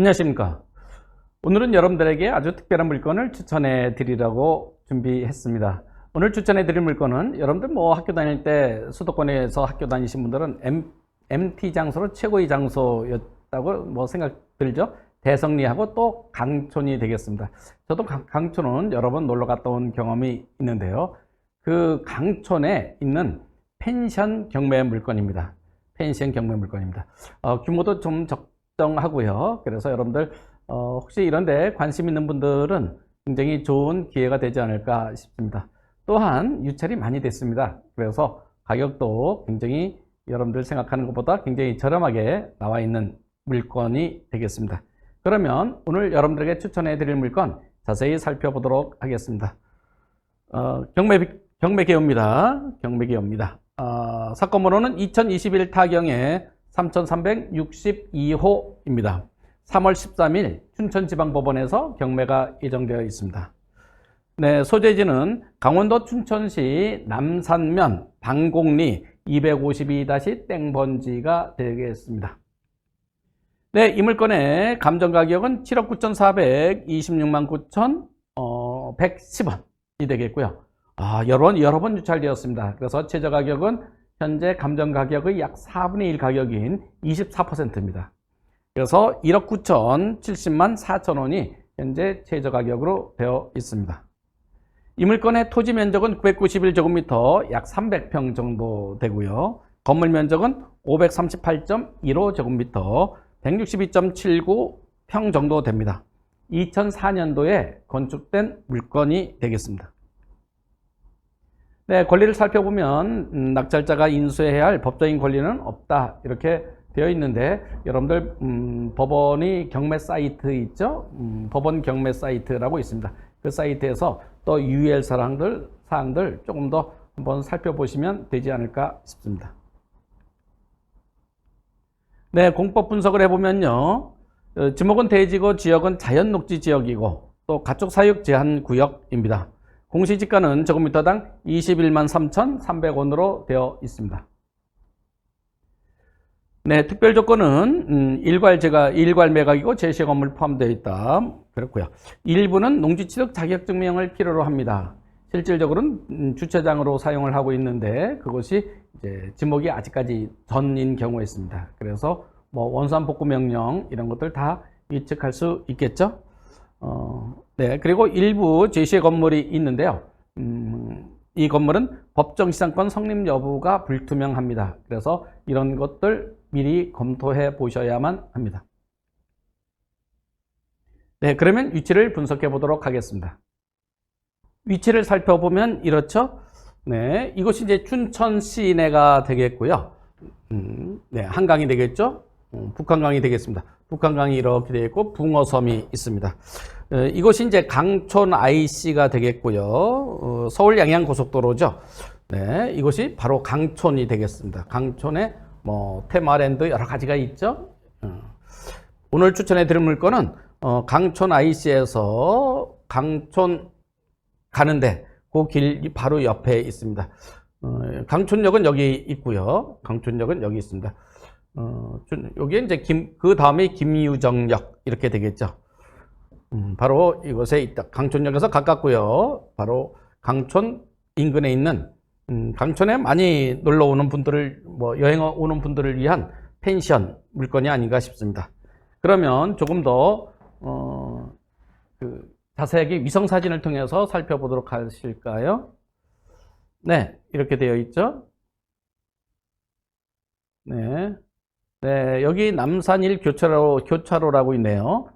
안녕하십니까. 오늘은 여러분들에게 아주 특별한 물건을 추천해 드리려고 준비했습니다. 오늘 추천해 드릴 물건은 여러분들 뭐 학교 다닐 때 수도권에서 학교 다니신 분들은 M, MT 장소로 최고의 장소였다고 뭐 생각 들죠? 대성리하고 또 강촌이 되겠습니다. 저도 강, 강촌은 여러 번 놀러 갔다 온 경험이 있는데요. 그 강촌에 있는 펜션 경매 물건입니다. 펜션 경매 물건입니다. 어, 규모도 좀 적 정하고요. 그래서 여러분들 어, 혹시 이런데 관심 있는 분들은 굉장히 좋은 기회가 되지 않을까 싶습니다. 또한 유찰이 많이 됐습니다. 그래서 가격도 굉장히 여러분들 생각하는 것보다 굉장히 저렴하게 나와 있는 물건이 되겠습니다. 그러면 오늘 여러분들에게 추천해 드릴 물건 자세히 살펴보도록 하겠습니다. 어, 경매, 경매개요입니다. 경매개요입니다. 어, 사건 번호는 2021 타경의 3362호입니다. 3월 13일 춘천지방법원에서 경매가 예정되어 있습니다. 네, 소재지는 강원도 춘천시 남산면 방곡리 252-땡번지가 되겠습니다. 네, 이 물건의 감정 가격은 7억 9,426만 9천 어, 110원이 되겠고요. 아, 여러 번, 여러 번 유찰되었습니다. 그래서 최저 가격은 현재 감정 가격의 약 4분의 1 가격인 24%입니다. 그래서 1억 9천 70만 4천 원이 현재 최저 가격으로 되어 있습니다. 이 물건의 토지 면적은 991제곱미터 약 300평 정도 되고요. 건물 면적은 538.15제곱미터 162.79평 정도 됩니다. 2004년도에 건축된 물건이 되겠습니다. 네, 권리를 살펴보면 음, 낙찰자가 인수해야 할 법적인 권리는 없다 이렇게 되어 있는데 여러분들 음, 법원이 경매 사이트 있죠? 음, 법원 경매 사이트라고 있습니다. 그 사이트에서 또 유의할 사항들 사항들 조금 더 한번 살펴보시면 되지 않을까 싶습니다. 네, 공법 분석을 해보면요. 어, 지목은 대지고 지역은 자연 녹지 지역이고 또 가축 사육 제한 구역입니다. 공시지가는 제곱미터당 21만 3,300원으로 되어 있습니다. 네, 특별 조건은 음, 일괄제가 일괄 매각이고 제시 건물 포함되어 있다. 그렇고요. 일부는 농지 취득 자격 증명을 필요로 합니다. 실질적으로는 음, 주차장으로 사용을 하고 있는데 그것이 이제 지목이 아직까지 전인 경우에 있습니다. 그래서 뭐 원산 복구 명령 이런 것들 다 예측할 수 있겠죠. 어, 네, 그리고 일부 제시의 건물이 있는데요. 음, 이 건물은 법정시장권 성립 여부가 불투명합니다. 그래서 이런 것들 미리 검토해 보셔야만 합니다. 네, 그러면 위치를 분석해 보도록 하겠습니다. 위치를 살펴보면 이렇죠. 네, 이곳이 이제 춘천 시내가 되겠고요. 음, 네, 한강이 되겠죠. 음, 북한강이 되겠습니다. 북한강이 이렇게 되어 있고 붕어섬이 있습니다. 어, 이곳이 이제 강촌 IC가 되겠고요. 어, 서울 양양 고속도로죠. 네, 이곳이 바로 강촌이 되겠습니다. 강촌에 뭐 테마랜드 여러 가지가 있죠. 어. 오늘 추천해 드릴 물건은 어, 강촌 IC에서 강촌 가는데 그 길 바로 옆에 있습니다. 어, 강촌역은 여기 있고요. 강촌역은 여기 있습니다. 어, 여기에 이제 김, 그 다음에 김유정역 이렇게 되겠죠. 음, 바로 이곳에 있다. 강촌역에서 가깝고요. 바로 강촌 인근에 있는 음, 강촌에 많이 놀러 오는 분들을 뭐 여행 오는 분들을 위한 펜션 물건이 아닌가 싶습니다. 그러면 조금 더 어, 그 자세하게 위성 사진을 통해서 살펴보도록 하실까요? 네, 이렇게 되어 있죠. 네. 네, 여기 남산일 교차로, 교차로라고 있네요.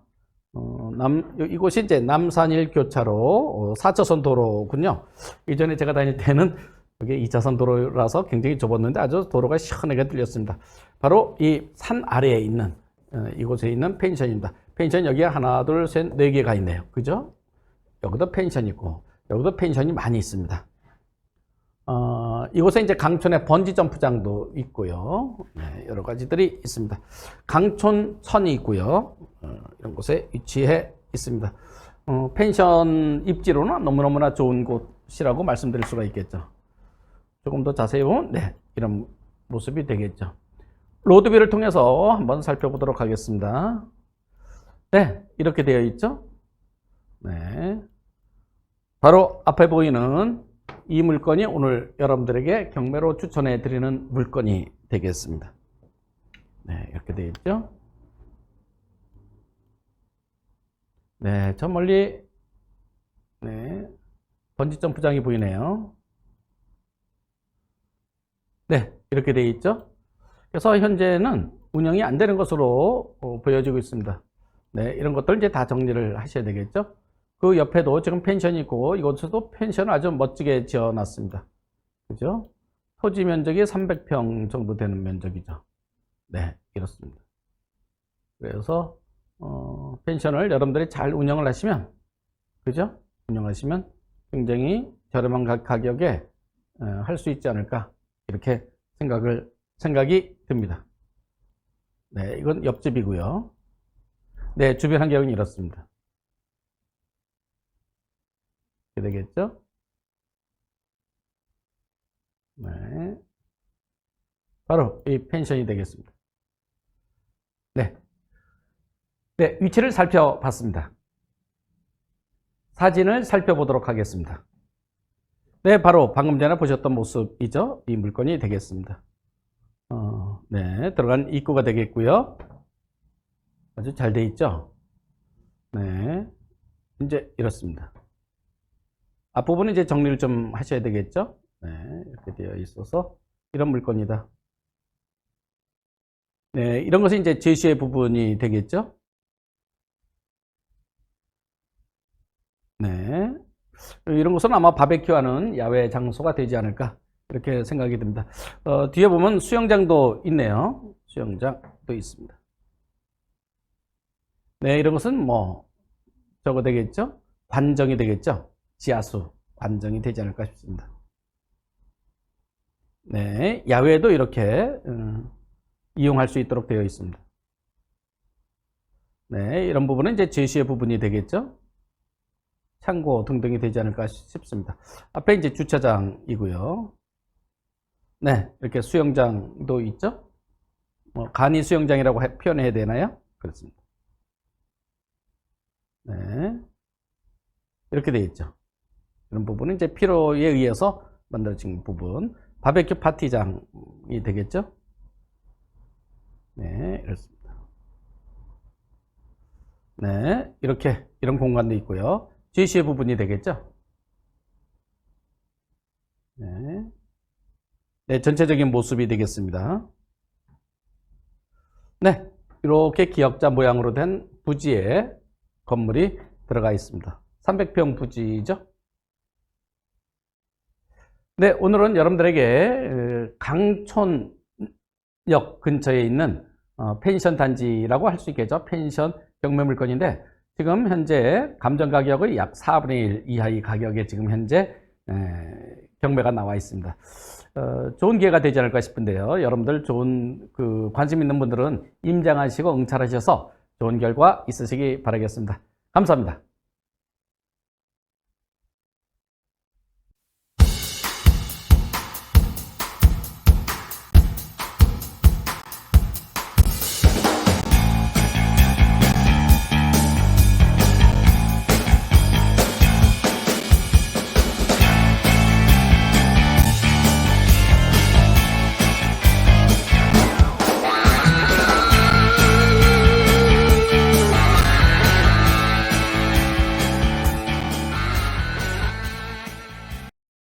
어, 남, 이곳이 이제 남산일 교차로, 어, 4차선 도로군요. 이전에 제가 다닐 때는 이게 2차선 도로라서 굉장히 좁았는데 아주 도로가 시원하게 뚫렸습니다. 바로 이 산 아래에 있는, 어, 이곳에 있는 펜션입니다. 펜션 여기에 하나, 둘, 셋, 네 개가 있네요. 그죠? 여기도 펜션 있고, 여기도 펜션이 많이 있습니다. 어, 이곳에 이제 강촌의 번지 점프장도 있고요. 네, 여러 가지들이 있습니다. 강촌선이 있고요. 어, 이런 곳에 위치해 있습니다. 어, 펜션 입지로는 너무너무나 좋은 곳이라고 말씀드릴 수가 있겠죠. 조금 더 자세히 보면, 네, 이런 모습이 되겠죠. 로드뷰를 통해서 한번 살펴보도록 하겠습니다. 네, 이렇게 되어 있죠. 네. 바로 앞에 보이는 이 물건이 오늘 여러분들에게 경매로 추천해 드리는 물건이 되겠습니다. 네, 이렇게 되어 있죠. 네, 저 멀리 네, 번지 점프장이 보이네요. 네, 이렇게 되어 있죠. 그래서 현재는 운영이 안 되는 것으로 어, 보여지고 있습니다. 네, 이런 것들 이제 다 정리를 하셔야 되겠죠. 그 옆에도 지금 펜션이 있고 이곳에도 펜션을 아주 멋지게 지어 놨습니다. 그죠? 토지 면적이 300평 정도 되는 면적이죠. 네, 이렇습니다. 그래서 어, 펜션을 여러분들이 잘 운영을 하시면 그죠? 운영하시면 굉장히 저렴한 가- 가격에 어, 할수 있지 않을까 이렇게 생각을 생각이 듭니다. 네, 이건 옆집이고요. 네, 주변 환경은 이렇습니다. 이렇게 되겠죠? 네. 바로 이 펜션이 되겠습니다. 네. 네, 위치를 살펴봤습니다. 사진을 살펴보도록 하겠습니다. 네, 바로 방금 전에 보셨던 모습이죠. 이 물건이 되겠습니다. 어, 네, 들어간 입구가 되겠고요. 아주 잘 돼 있죠? 네. 이제 이렇습니다. 앞부분은 이제 정리를 좀 하셔야 되겠죠? 네, 이렇게 되어 있어서 이런 물건이다. 네, 이런 것이 이제 제시의 부분이 되겠죠? 네. 이런 것은 아마 바베큐 하는 야외 장소가 되지 않을까 이렇게 생각이 듭니다. 어, 뒤에 보면 수영장도 있네요. 수영장도 있습니다. 네, 이런 것은 뭐 저거 되겠죠? 관정이 되겠죠? 지하수 관정이 되지 않을까 싶습니다. 네, 야외도 이렇게 음, 이용할 수 있도록 되어 있습니다. 네, 이런 부분은 이제 제시의 부분이 되겠죠? 창고 등등이 되지 않을까 싶습니다. 앞에 이제 주차장이고요. 네, 이렇게 수영장도 있죠? 뭐 간이 수영장이라고 해- 표현해야 되나요? 그렇습니다. 네, 이렇게 되어 있죠. 이런 부분은 이제 필요에 의해서 만들어진 부분. 바베큐 파티장이 되겠죠? 네, 이렇습니다. 네, 이렇게, 이런 공간도 있고요. 제시의 부분이 되겠죠? 네. 네, 전체적인 모습이 되겠습니다. 네, 이렇게 기역자 모양으로 된 부지에 건물이 들어가 있습니다. 300평 부지죠? 네, 오늘은 여러분들에게 에, 강촌역 근처에 있는 어, 펜션 단지라고 할 수 있겠죠. 펜션 경매 물건인데 지금 현재 감정 가격의 약 4분의 1 이하의 가격에 지금 현재 에, 경매가 나와 있습니다. 어, 좋은 기회가 되지 않을까 싶은데요. 여러분들 좋은 그 관심 있는 분들은 임장하시고 응찰하셔서 좋은 결과 있으시기 바라겠습니다. 감사합니다.